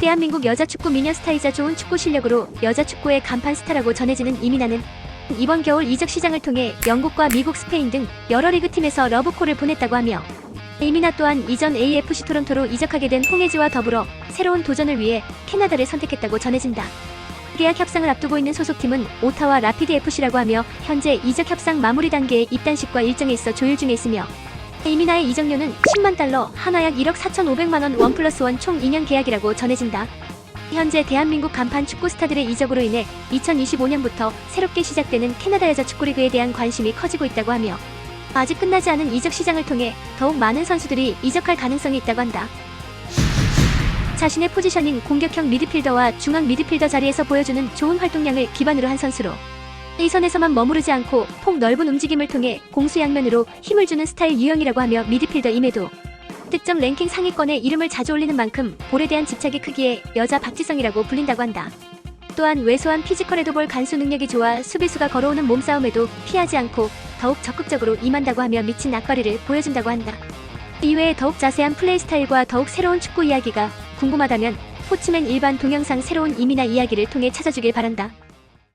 대한민국 여자 축구 미녀 스타이자 좋은 축구 실력으로 여자 축구의 간판 스타라고 전해지는 이민아는 이번 겨울 이적 시장을 통해 영국과 미국, 스페인 등 여러 리그 팀에서 러브콜을 보냈다고 하며 이민아 또한 이전 AFC 토론토로 이적하게 된 홍혜지와 더불어 새로운 도전을 위해 캐나다를 선택했다고 전해진다. 계약 협상을 앞두고 있는 소속팀은 오타와 라피드 FC라고 하며 현재 이적 협상 마무리 단계의 입단식과 일정에 있어 조율 중에 있으며 이민아의 이적료는 10만 달러, 하나약 1억 4,500만 원 원 플러스 원 총 2년 계약이라고 전해진다. 현재 대한민국 간판 축구 스타들의 이적으로 인해 2025년부터 새롭게 시작되는 캐나다 여자 축구리그에 대한 관심이 커지고 있다고 하며 아직 끝나지 않은 이적 시장을 통해 더욱 많은 선수들이 이적할 가능성이 있다고 한다. 자신의 포지션인 공격형 미드필더와 중앙 미드필더 자리에서 보여주는 좋은 활동량을 기반으로 한 선수로 이 선에서만 머무르지 않고 폭 넓은 움직임을 통해 공수 양면으로 힘을 주는 스타일 유형이라고 하며 미드필더 임에도 득점 랭킹 상위권에 이름을 자주 올리는 만큼 볼에 대한 집착이 크기에 여자 박지성이라고 불린다고 한다. 또한 왜소한 피지컬에도 볼 간수 능력이 좋아 수비수가 걸어오는 몸싸움에도 피하지 않고 더욱 적극적으로 임한다고 하며 미친 악바리를 보여준다고 한다. 이외에 더욱 자세한 플레이 스타일과 더욱 새로운 축구 이야기가 궁금하다면 포츠맨 일반 동영상 새로운 이미나 이야기를 통해 찾아주길 바란다.